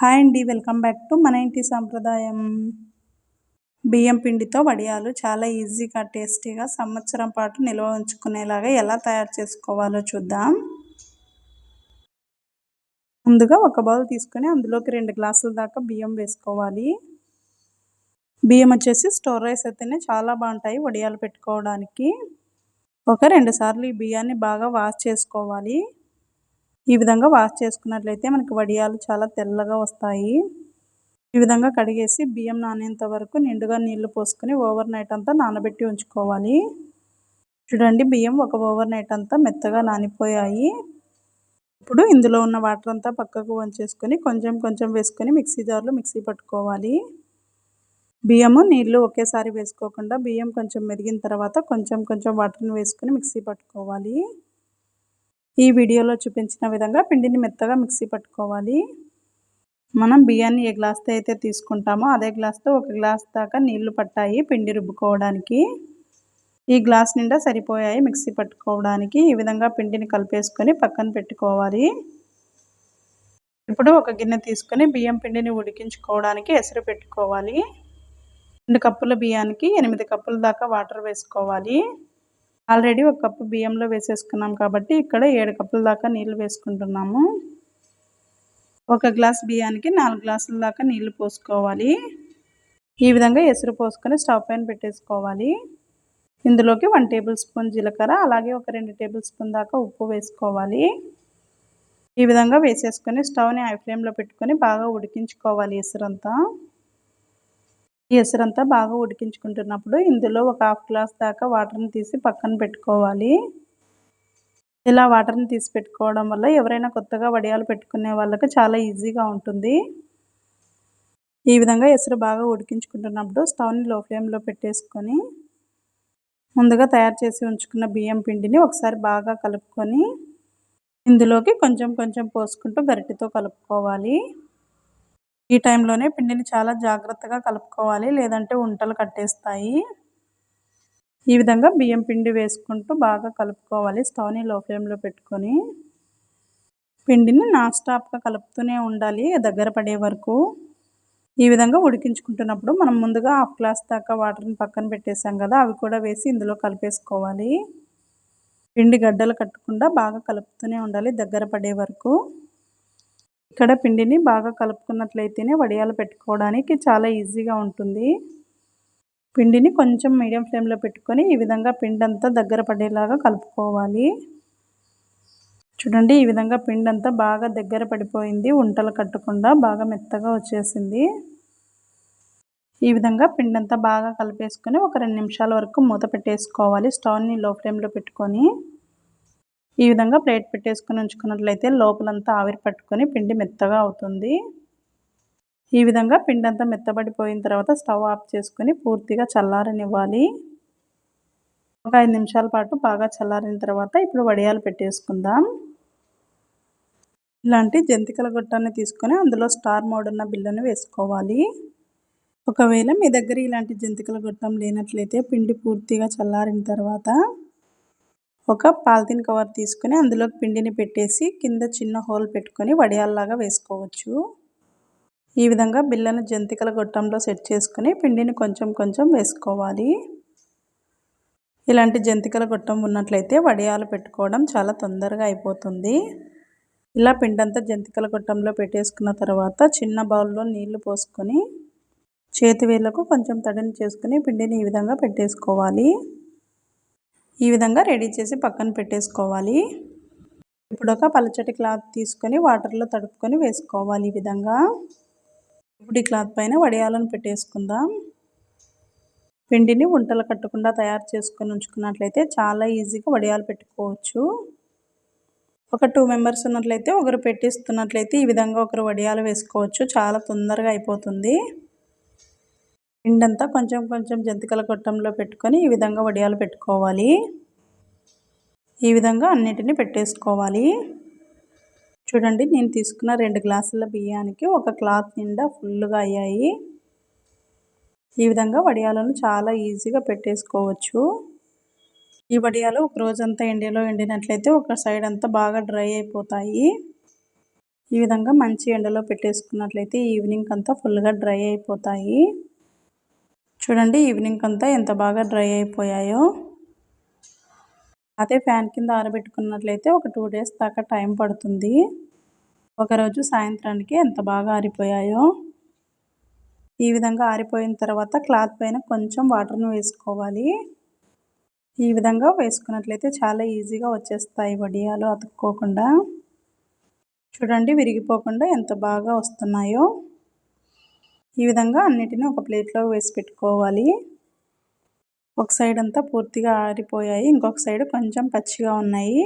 Hi అండి welcome back to మన ఇంటి సాంప్రదాయం. బియ్యం పిండితో వడియాలు చాలా ఈజీగా టేస్టీగా సంవత్సరం పాటు నిల్వ ఉంచుకునేలాగా ఎలా తయారు చేసుకోవాలో చూద్దాం. ముందుగా ఒక బౌల్ తీసుకొని అందులోకి రెండు గ్లాసుల దాకా బియ్యం వేసుకోవాలి. బియ్యం వచ్చేసి స్టోర్ రైస్ అయితేనే చాలా బాగుంటాయి వడియాలు పెట్టుకోవడానికి. ఒక రెండు సార్లు ఈ బియ్యాన్ని బాగా వాష్ చేసుకోవాలి. ఈ విధంగా వాష్ చేసుకున్నట్లయితే మనకి వడియాలు చాలా తెల్లగా వస్తాయి. ఈ విధంగా కడిగేసి బియ్యం నానేంత వరకు నిండుగా నీళ్ళు పోసుకొని ఓవర్ నైట్ అంతా నానబెట్టి ఉంచుకోవాలి. చూడండి బియ్యం ఒక ఓవర్ నైట్ అంతా మెత్తగా నానిపోయాయి. ఇప్పుడు ఇందులో ఉన్న వాటర్ అంతా పక్కకు వంచేసుకొని కొంచెం కొంచెం వేసుకొని మిక్సీ జార్లో మిక్సీ పట్టుకోవాలి. బియ్యము నీళ్ళు ఒకేసారి వేసుకోకుండా బియ్యం కొంచెం మెరిగిన తర్వాత కొంచెం కొంచెం వాటర్ని వేసుకొని మిక్సీ పట్టుకోవాలి. ఈ వీడియోలో చూపించిన విధంగా పిండిని మెత్తగా మిక్సీ పట్టుకోవాలి. మనం బియ్యాన్ని ఏ గ్లాస్తో అయితే తీసుకుంటామో అదే గ్లాస్తో ఒక గ్లాస్ దాకా నీళ్ళు పట్టాయి పిండి రుబ్బుకోవడానికి. ఈ గ్లాస్ నిండా సరిపోయాయి మిక్సీ పట్టుకోవడానికి. ఈ విధంగా పిండిని కలిపేసుకొని పక్కన పెట్టుకోవాలి. ఇప్పుడు ఒక గిన్నె తీసుకొని బియ్యం పిండిని ఉడికించుకోవడానికి ఎసరు పెట్టుకోవాలి. రెండు కప్పుల బియ్యానికి ఎనిమిది కప్పుల దాకా వాటర్ వేసుకోవాలి. ఆల్రెడీ ఒక కప్పు బియ్యంలో వేసేసుకున్నాం కాబట్టి ఇక్కడ ఏడు కప్పుల దాకా నీళ్ళు వేసుకుంటున్నాము. ఒక గ్లాస్ బియ్యానికి నాలుగు గ్లాసుల దాకా నీళ్ళు పోసుకోవాలి. ఈ విధంగా ఎసురు పోసుకొని స్టవ్ పైన పెట్టేసుకోవాలి. ఇందులోకి వన్ టేబుల్ స్పూన్ జీలకర్ర అలాగే ఒక రెండు టేబుల్ స్పూన్ దాకా ఉప్పు వేసుకోవాలి. ఈ విధంగా వేసేసుకొని స్టవ్ని హై ఫ్లేమ్లో పెట్టుకొని బాగా ఉడికించుకోవాలి ఎసురంతా. ఈ ఎసరంతా బాగా ఉడికించుకుంటున్నప్పుడు ఇందులో ఒక హాఫ్ గ్లాస్ దాకా వాటర్ని తీసి పక్కన పెట్టుకోవాలి. ఇలా వాటర్ని తీసి పెట్టుకోవడం వల్ల ఎవరైనా కొత్తగా వడియాలు పెట్టుకునే వాళ్ళకి చాలా ఈజీగా ఉంటుంది. ఈ విధంగా ఎసరు బాగా ఉడికించుకుంటున్నప్పుడు స్టవ్ని లో ఫ్లేమ్లో పెట్టేసుకొని ముందుగా తయారు చేసి ఉంచుకున్న బియ్యం పిండిని ఒకసారి బాగా కలుపుకొని ఇందులోకి కొంచెం కొంచెం పోసుకుంటూ గరిటెతో కలుపుకోవాలి. ఈ టైంలోనే పిండిని చాలా జాగ్రత్తగా కలుపుకోవాలి లేదంటే ఉంటలు కట్టేస్తాయి. ఈ విధంగా బియ్యం పిండి వేసుకుంటూ బాగా కలుపుకోవాలి స్టవ్ని లో ఫ్లేమ్లో పెట్టుకొని. పిండిని నాన్ స్టాప్గా కలుపుతూనే ఉండాలి దగ్గర పడే వరకు. ఈ విధంగా ఉడికించుకుంటున్నప్పుడు మనం ముందుగా హాఫ్ గ్లాస్ దాకా వాటర్ని పక్కన పెట్టేసాం కదా అవి కూడా వేసి ఇందులో కలిపేసుకోవాలి. పిండి గడ్డలు కట్టకుండా బాగా కలుపుతూనే ఉండాలి దగ్గర పడే వరకు. ఇక్కడ పిండిని బాగా కలుపుకున్నట్లయితేనే వడియాలు పెట్టుకోవడానికి చాలా ఈజీగా ఉంటుంది. పిండిని కొంచెం మీడియం ఫ్లేమ్లో పెట్టుకొని ఈ విధంగా పిండి అంతా దగ్గర పడేలాగా కలుపుకోవాలి. చూడండి ఈ విధంగా పిండి అంతా బాగా దగ్గర పడిపోయింది. ఉంటలు కట్టకుండా బాగా మెత్తగా వచ్చేసింది. ఈ విధంగా పిండి అంతా బాగా కలిపేసుకొని ఒక రెండు నిమిషాల వరకు మూత పెట్టేసుకోవాలి. స్టవ్ని లో ఫ్లేమ్లో పెట్టుకొని. ఈ విధంగా ప్లేట్ పెట్టేసుకుని ఉంచుకున్నట్లయితే లోపలంతా ఆవిరి పట్టుకొని పిండి మెత్తగా అవుతుంది. ఈ విధంగా పిండి అంతా మెత్తబడిపోయిన తర్వాత స్టవ్ ఆఫ్ చేసుకొని పూర్తిగా చల్లారనివ్వాలి. ఒక ఐదు నిమిషాల పాటు బాగా చల్లారిన తర్వాత ఇప్పుడు వడియాలు పెట్టేసుకుందాం. ఇలాంటి జంతికల గొట్టాన్ని తీసుకొని అందులో స్టార్ మోడ్ ఉన్న బిల్లను వేసుకోవాలి. ఒకవేళ మీ దగ్గర ఇలాంటి జంతికల గొట్టం లేనట్లయితే పిండి పూర్తిగా చల్లారిన తర్వాత ఒక పాలిథిన్ కవర్ తీసుకొని అందులో పిండిని పెట్టేసి కింద చిన్న హోల్ పెట్టుకొని వడియాల్లాగా వేసుకోవచ్చు. ఈ విధంగా బిల్లను జంతికల గొట్టంలో సెట్ చేసుకుని పిండిని కొంచెం కొంచెం వేసుకోవాలి. ఇలాంటి జంతికల గొట్టం ఉన్నట్లయితే వడియాలు పెట్టుకోవడం చాలా తొందరగా అయిపోతుంది. ఇలా పిండంతా జంతికల గొట్టంలో పెట్టేసుకున్న తర్వాత చిన్న బౌల్లో నీళ్ళు పోసుకొని చేతి వేళ్ళకు కొంచెం తడిని చేసుకుని పిండిని ఈ విధంగా పెట్టేసుకోవాలి. ఈ విధంగా రెడీ చేసి పక్కన పెట్టేసుకోవాలి. ఇప్పుడు ఒక పలచటి క్లాత్ తీసుకొని వాటర్లో తడుపుకొని వేసుకోవాలి ఈ విధంగా. ఇప్పుడు ఈ క్లాత్ పైన వడియాలను పెట్టేసుకుందాం. పిండిని వంటలు కట్టకుండా తయారు చేసుకొని ఉంచుకున్నట్లయితే చాలా ఈజీగా వడియాలు పెట్టుకోవచ్చు. ఒక టూ మెంబర్స్ ఉన్నట్లయితే ఒకరు పెట్టిస్తున్నట్లయితే ఈ విధంగా ఒకరు వడియాలు వేసుకోవచ్చు. చాలా తొందరగా అయిపోతుంది. పిండంతా కొంచెం కొంచెం జంతికల గొట్టంలో పెట్టుకొని ఈ విధంగా వడియాలు పెట్టుకోవాలి. ఈ విధంగా అన్నిటిని పెట్టేసుకోవాలి. చూడండి నేను తీసుకున్న రెండు గ్లాసుల బియ్యానికి ఒక క్లాత్ నిండా ఫుల్గా అయ్యాయి. ఈ విధంగా వడియాలను చాలా ఈజీగా పెట్టేసుకోవచ్చు. ఈ వడియాలు ఒక రోజంతా ఎండలో ఎండినట్లయితే ఒక సైడ్ అంతా బాగా డ్రై అయిపోతాయి. ఈ విధంగా మంచి ఎండలో పెట్టేసుకున్నట్లయితే ఈవినింగ్ అంతా ఫుల్గా డ్రై అయిపోతాయి. చూడండి ఈవినింగ్ అంతా ఎంత బాగా డ్రై అయిపోయాయో. అదే ఫ్యాన్ కింద ఆరబెట్టుకున్నట్లయితే ఒక టూ డేస్ దాకా టైం పడుతుంది. ఒకరోజు సాయంత్రానికి ఎంత బాగా ఆరిపోయాయో. ఈ విధంగా ఆరిపోయిన తర్వాత క్లాత్ పైన కొంచెం వాటర్ను వేసుకోవాలి. ఈ విధంగా వేసుకున్నట్లయితే చాలా ఈజీగా వచ్చేస్తాయి వడియాలు అతుక్కోకుండా. చూడండి విరిగిపోకుండా ఎంత బాగా వస్తున్నాయో. ఈ విధంగా అన్నిటిని ఒక ప్లేట్లో వేసి పెట్టుకోవాలి. ఒక సైడ్ అంతా పూర్తిగా ఆరిపోయాయి. ఇంకొక సైడ్ కొంచెం పచ్చిగా ఉన్నాయి.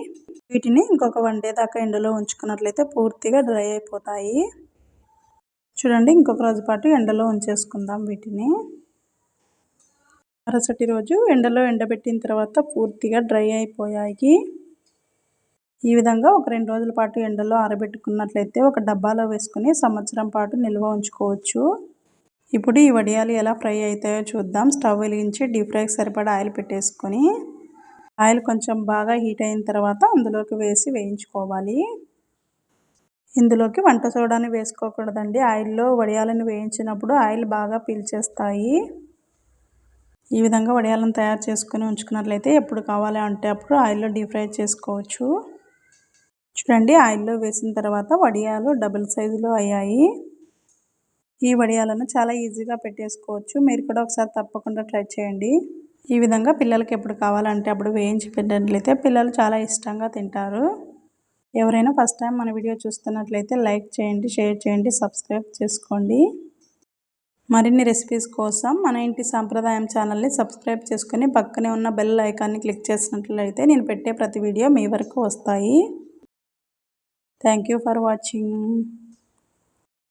వీటిని ఇంకొక వన్ డే దాకా ఎండలో ఉంచుకున్నట్లయితే పూర్తిగా డ్రై అయిపోతాయి. చూడండి ఇంకొక రోజు పాటు ఎండలో ఉంచేసుకుందాం వీటిని. మరుసటి రోజు ఎండలో ఎండబెట్టిన తర్వాత పూర్తిగా డ్రై అయిపోయాయి. ఈ విధంగా ఒక రెండు రోజుల పాటు ఎండలో ఆరబెట్టుకున్నట్లయితే ఒక డబ్బాలో వేసుకుని సంవత్సరం పాటు నిల్వ ఉంచుకోవచ్చు. ఇప్పుడు ఈ వడియాలు ఎలా ఫ్రై అవుతాయో చూద్దాం. స్టవ్ వెలిగించి డీప్ ఫ్రైకి సరిపడా ఆయిల్ పెట్టేసుకొని ఆయిల్ కొంచెం బాగా హీట్ అయిన తర్వాత అందులోకి వేసి వేయించుకోవాలి. ఇందులోకి వంట సోడాని వేసుకోకూడదండి. ఆయిల్లో వడియాలను వేయించినప్పుడు ఆయిల్ బాగా పీల్చేస్తాయి. ఈ విధంగా వడియాలను తయారు చేసుకుని ఉంచుకున్నట్లయితే ఎప్పుడు కావాలి అంటే అప్పుడు ఆయిల్లో డీప్ ఫ్రై చేసుకోవచ్చు. చూడండి ఆయిల్లో వేసిన తర్వాత వడియాలు డబుల్ సైజులో అయ్యాయి. ఈ వడియాలను చాలా ఈజీగా పెట్టేసుకోవచ్చు. మీరు కూడా ఒకసారి తప్పకుండా ట్రై చేయండి. ఈ విధంగా పిల్లలకి ఎప్పుడు కావాలంటే అప్పుడు వేయించి పెట్టినట్లయితే పిల్లలు చాలా ఇష్టంగా తింటారు. ఎవరైనా ఫస్ట్ టైం మన వీడియో చూస్తున్నట్లయితే లైక్ చేయండి షేర్ చేయండి సబ్స్క్రైబ్ చేసుకోండి. మరిన్ని రెసిపీస్ కోసం మన ఇంటి సాంప్రదాయం ఛానల్ని సబ్స్క్రైబ్ చేసుకుని పక్కనే ఉన్న బెల్ ఐకాన్ని క్లిక్ చేసినట్లయితే నేను పెట్టే ప్రతి వీడియో మీ వరకు వస్తాయి. Thank for watching.